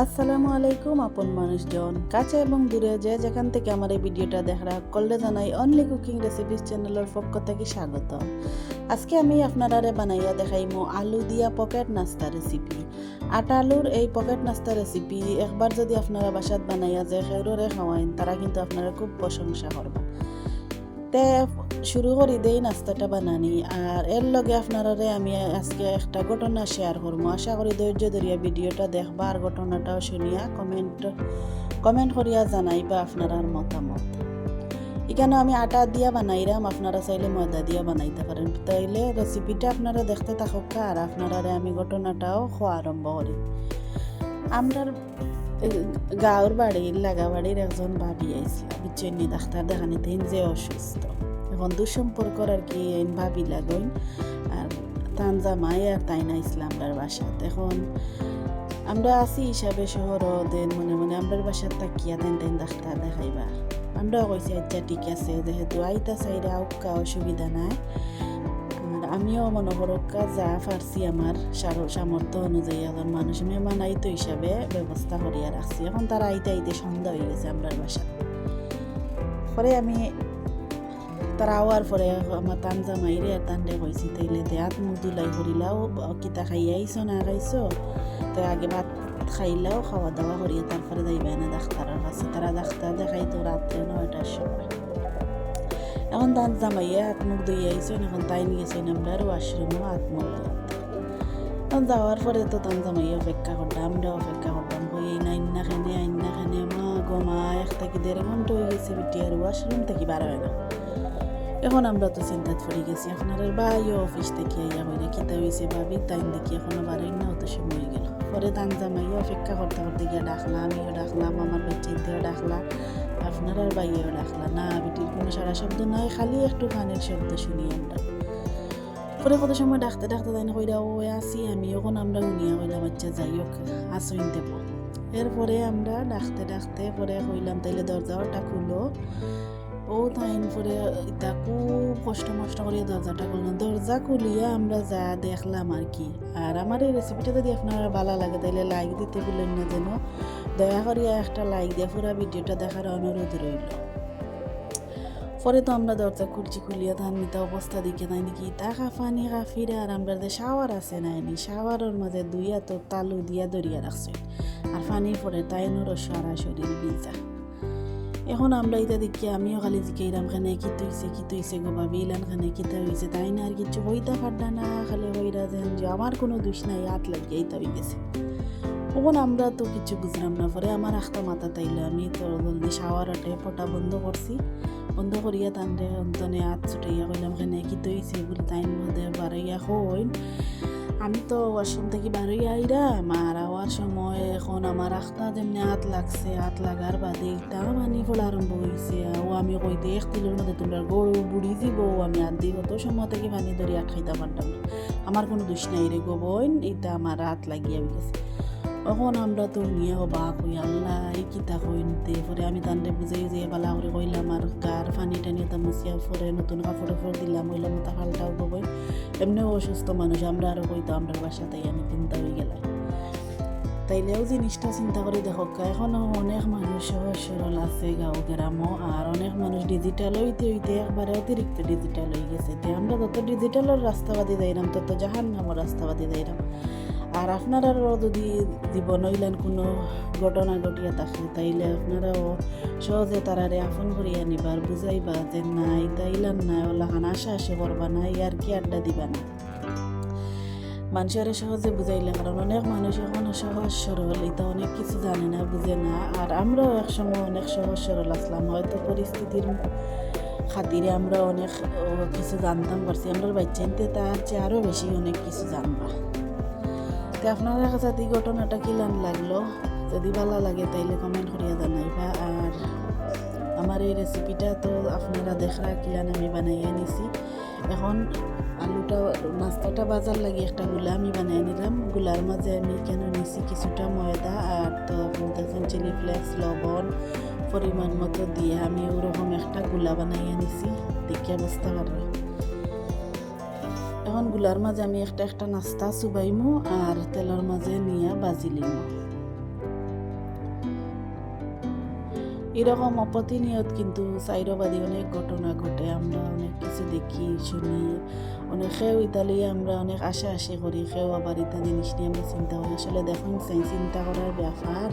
আসসালামু আলাইকুম, আপন মানুষজন। কাছে এবং দূরে যে যেখান থেকে আমার এই ভিডিওটা দেখা করলে জানাই অনলি কুকিং রেসিপিস চ্যানেলের পক্ষ থেকে স্বাগত আজকে আমি আপনারা বানাইয়া দেখাইমু আলু দিয়া পকেট নাস্তা রেসিপি আটা আলুর এই পকেট নাস্তা রেসিপি একবার যদি আপনারা বাসাত বানাইয়া যে খেউরে খাওয়াইন, তারা কিন্তু আপনারা খুব প্রশংসা করবা তে শুরু করি দেই নাস্তাটা বানানি। আর এর লগে আপনারা আমি আজকে একটা ঘটনা শেয়ার করব আশা করি ধৈর্য ধরিয়া ভিডিওটা দেখবা আর ঘটনাটাও শুনিয়া কমেন্ট কমেন্ট করিয়া জানাইবা আপনার মতামত। এখানে আমি আটা দিয়া বানাইরাম, আপনারা চাইলে ময়দা দিয়া বানাইতে পারেন। তাইলে রেসিপিটা আপনারা দেখতে থাকুক আর আপনারা আমি ঘটনাটাও খোয়া আরম্ভ করি। আমরা গাঁর বাড়ির লাগা বাড়ির একজন ভাবি আইসলা বুঝছেন নি ডাক্তার দেখানিতে যে অসুস্থ এখন দুঃসম্পর্কর আর কি ভাবি লাগইন আর তান আর তাই না ইসলামরার বাসাত এখন আমরা আছি হিসাবে শহর দেন মনে মনে আমরার বাসার তাকিয়া দেন দেন ডাক্তার দেখাইবা আমরাও কইছি আচ্ছা ঠিক আছে যেহেতু আইতা চাইরে আউকা অসুবিধা নাই আমিও মনে করক্কা যা পারছি আমার সামর্থ্য অনুযায়ী এখন মানুষ মেহমান আইতো হিসাবে ব্যবস্থা করিয়া রাখছি এখন তারা আইতে আইতে সন্ধ্যা হয়ে গেছে আমরার বাসা পরে আমি তারা আওয়ার পরে আমার তান জামাইরে আর তানরে কইছি তাইলে তে হাত মুখ দুলাই করিলাও কিতা খাইয়া আইসো না খাইছো? তো আগে ভাত খাইলাও খাওয়া দাওয়া করিয়া তারপরে যাইবে না ডাক্তারের কাছে। তারা ডাক্তার দেখাইতো রাত্রে নয়টার সময়। এখন তান জামাইয়া হাত মুখ ধুই আইসো এখন তাই নিয়ে গেছেন আমরা ওয়াশরুমও হাত মুখ ধোয়াতে তখন যাওয়ার পরে তো তান জামাইয়া অপেক্ষা করতাম আমরা অপেক্ষা করতাম কই এই না ইন্না খানে আইন্না খানে মা গো মা এক থেকে দেড় ঘণ্টা হয়ে গেছে বিটি আর ওয়াশরুম থেকে বার হয় না এখন আমরা তো চিন্তাত পড়ে গেছি আপনার বাইও অফিস থেকে আইয়া হইলে কিতা হয়েছে ভাবি টাইম দেখি এখনও বারোই না অত হয়ে গেল পরে তান জামাইও অপেক্ষা করতে করতে গিয়ে ডাকলাম আমিও ডাকলাম আমার বেচিনতেও ডাকলাম আপনার আর বাইয়েও রাখলা না বিটির কোনো সারা শব্দ নাই, খালি একটু কানের শব্দ শুনি আমরা। পরে কত সময় ডাকতে ডাকতে তাই কইরা ও আসি আমি ওখানে আমরা উনিয়া কইলাম আচ্ছা যাই হোক আসইন দেব এরপরে আমরা ডাকতে ডাকতে পরে কইলাম, তাইলে দরজাটা খুলো। ও তাইন পরে ইতা খুব কষ্ট মষ্ট করিয়া দরজাটা খুললাম দরজা খুলিয়া আমরা যা দেখলাম আর কি। আর আমার এই রেসিপিটা যদি আপনারা ভালো লাগে, তাইলে লাইক দিতে বললেন না যেন। দয়া করিয়া একটা লাইক দিয়ে পুরো ভিডিওটা দেখার অনুরোধ রইল। পরে তো আমরা দরজা খুলছি, খুলিয়া তার মিতা অবস্থা দিকে তাই নাকি টাকা পানি কাফিরে, আর আমরা যে শাওয়ার আছে না নি শাওয়ারের মাঝে দুইয়া তো তালু দিয়া দরিয়া রাখছে। আর পানি পরে তাই নর সারা শরীর ভিজা। এখন আমরা এটা দেখি, আমিও খালি জিকাইরাম খানে কি তৈছে কি তৈছে গো ভাবি ইলান খানে কিতা হয়েছে তাই না, আর কিছু হইতা পারডা না, খালি হইরা যেন যে আমার কোনো দোষ নাই হাত লাগিয়ে এইটা হয়ে গেছে। তখন আমরা তো কিছু বুঝলাম না, পরে আমার আখটা মাথা তাইলে আমি তো জলদি শাওয়ার আটে পটা বন্ধ করছি, বন্ধ করিয়া তানরে অন্তনে হাত ছুটাইয়া কইলাম খানে কি তৈছে বলে তাইন মধ্যে বাড়াইয়া হইন আমি তো ওয়াশরুম থেকে বারোই আইরাম আর আওয়ার সময় এখন আমার আখটা যেমনি হাত লাগছে হাত লাগার বাদে এটা পানি ফোলা আরম্ভ হয়েছে ও আমি কই দেখ তিলের মধ্যে তোমরা গরু বুড়ি দিব আমি হাত দিব তো সময় থেকে পানি ধরে আটকাইতে পারতাম না। আমার কোনো দোষ নাই রে গো বোন এটা আমার রাত লাগিয়া গেছে তখন আমরা তো নিয়ে অবাক কই আল্লাহ, এই কিতা কইনতে পরে আমি তান্ডে বুঝাই যে বালা করে কইলাম, আর গার পানি টানি তা মুছিয়া পরে নতুন কাপড় টাপড় দিলাম হইলাম তা পাল্টাও কই এমনিও অসুস্থ মানুষ, আমরা আরও কইতো আমরা বাসাতেই আমি চিন্তা হয়ে গেলাম। তাইলেও জিনিসটা চিন্তা করে দেখো এখনও অনেক মানুষ সহজ সরল আছে গাঁও গ্রামও আর অনেক মানুষ ডিজিটাল হইতে হইতে একবারে অতিরিক্ত ডিজিটাল হয়ে গেছে। তে আমরা যত ডিজিটালের রাস্তাবাদী যাইরাম তত জাহান নামের রাস্তাবাদী যাইরাম আর আপনারাও যদি জীবন হইলেন কোনো ঘটনা ঘটিয়া থাকে তাইলে আপনারাও সহজে তারারে আপন করিয়া নিবার বুঝাইবা যে নাই, তাইলান নাই ওলাখান আশা আশা করবা না ইয়ার কি আড্ডা দিবা না মানুষের সহজে বুঝাইলে কারণ অনেক মানুষ এখন সহজ সরল, এটা অনেক কিছু জানে না, বুঝে না। আর আমরাও একসময় অনেক সহজ সরল আসলাম। হয়তো পরিস্থিতির খাতিরে আমরা অনেক কিছু জানতাম, পারছি। আমরা বাচ্চা তার চেয়ে আরও বেশি অনেক কিছু জানবা। তো আপনারা কাছে এই ঘটনাটা কিলান লাগল? যদি ভালো লাগে তাইলে কমেন্ট করিয়া জানাইবা। আর আমার এই রেসিপিটা তো আপনারা দেখরা কিলান আমি বানাইয়া নিছি। এখন আলুটা নাস্তাটা বাজার লাগে একটা গুলা আমি বানাই নিলাম। গুলার মাঝে আমি কেন নিছি কিছুটা ময়দা আর তো দেখেন চিলি ফ্লেক্স, লবণ পরিমাণ মতো দিয়ে আমি ওরকম একটা গুলা বানাইয়া নিছি। দেখে বুঝতে পারলাম এখনগুলার মাঝে আমি একটা একটা নাস্তা চুবাইমু আর তেলের মাঝে নিয়ে বাজি লিমু। এরকম অপ্রতিনিয়ত কিন্তু সাইরবাদী অনেক ঘটনা ঘটে। আমরা অনেক কিছু দেখি, শুনি। অনেক সেও ইতালি আমরা অনেক আশা আশি করি সেও আবার ইতা জিনিস নিয়ে আমরা চিন্তা করি। আসলে দেখুন চিন্তা করার ব্যাপার।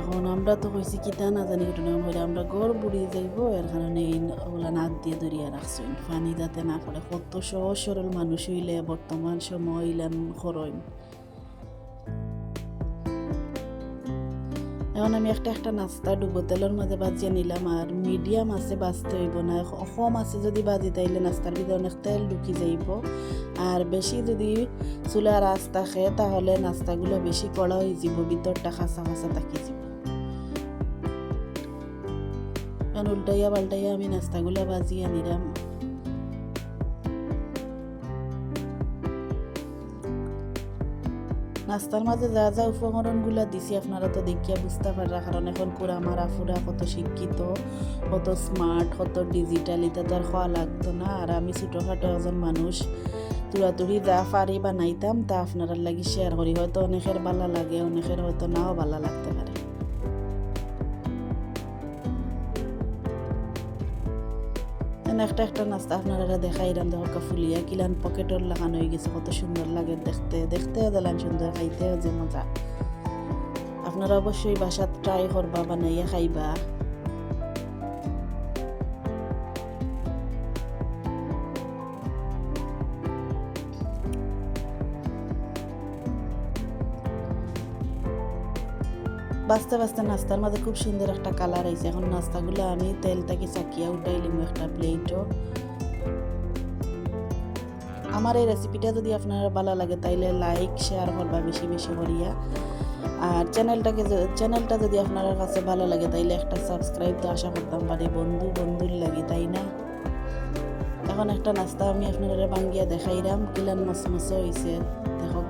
এখন আমরা তো কইছি কিতা না জানি ঘটনা হইলে আমরা গড় বুড়ি যাইব, এর কারণে ওগুলা নাক দিয়ে দরিয়া রাখছেন পানি যাতে না পড়ে। কত সহজ সরল মানুষ হইলে বর্তমান সময় ইলান খরইন এখন আমি একটা একটা নাস্তা ডুবো, তেলের মাঝে বাজিয়ে নিলাম আর মিডিয়াম আছে, বাজতে হইব না। কম আছে যদি বাজি তাইলে নাস্তার ভিতরে অনেক তেল ঢুকি যাইব। আর বেশি যদি চুলার আঁচ থাকে, তাহলে নাস্তাগুলো বেশি কড়া হয়ে যাব, ভিতরটা খাসা খাসা থাকি যাব। এখন উল্টাইয়া পাল্টাইয়া আমি নাস্তাগুলো বাজিয়ে নিলাম। নাস্তার মাঝে যা যা উপকরণগুলো দিছি আপনারা তো দেখিয়া বুঝতে পারা কারণ এখন পুরা মারা ফুরা কত শিক্ষিত, কত স্মার্ট কত ডিজিটাল এটা তো আর খাওয়া লাগতো না। আর আমি ছোটোখাটো একজন মানুষ, তুড়াতুড়ি যা পারি বানাইতাম, তা আপনারা লাগি শেয়ার করি। হয়তো অনেকের ভালো লাগে, অনেকের হয়তো নাও ভালো লাগতে পারে। একটা একটা নাস্তা আপনারা দেখাইলাম দেখো ফুলিয়া কিলান পকেটর লাগানো হয়ে গেছে, কত সুন্দর লাগে দেখতে, দেখতেও দিলাম সুন্দর, খাইতেও যে মজা। আপনারা অবশ্যই বাসাত ট্রাই করবা, বানাইয়া খাইবা। বাঁচতে বাঁচতে নাস্তার মাঝে খুব সুন্দর একটা কালার আইছে। এখন নাস্তাগুলো আমি তেলটাকে চাকিয়া উঠাইলিম একটা প্লেটও আমার এই রেসিপিটা যদি আপনার ভালো লাগে, তাইলে লাইক শেয়ার করবা বেশি বেশি করিয়া। আর চ্যানেলটাকে চ্যানেলটা যদি আপনার কাছে ভালো লাগে, তাইলে একটা সাবস্ক্রাইব তো আশা করতাম পারি বন্ধু, বন্ধুর লাগে, তাই না? এখন একটা নাস্তা আমি আপনারা বাঙ্গিয়া দেখাইলাম। কিলান মসমসে হয়েছে দেখো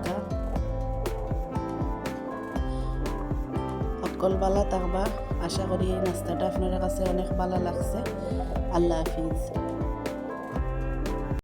সকল থাকবা। আশা করি এই নাস্তাটা আপনার কাছে অনেক ভালো লাগছে। আল্লাহ হাফিজ।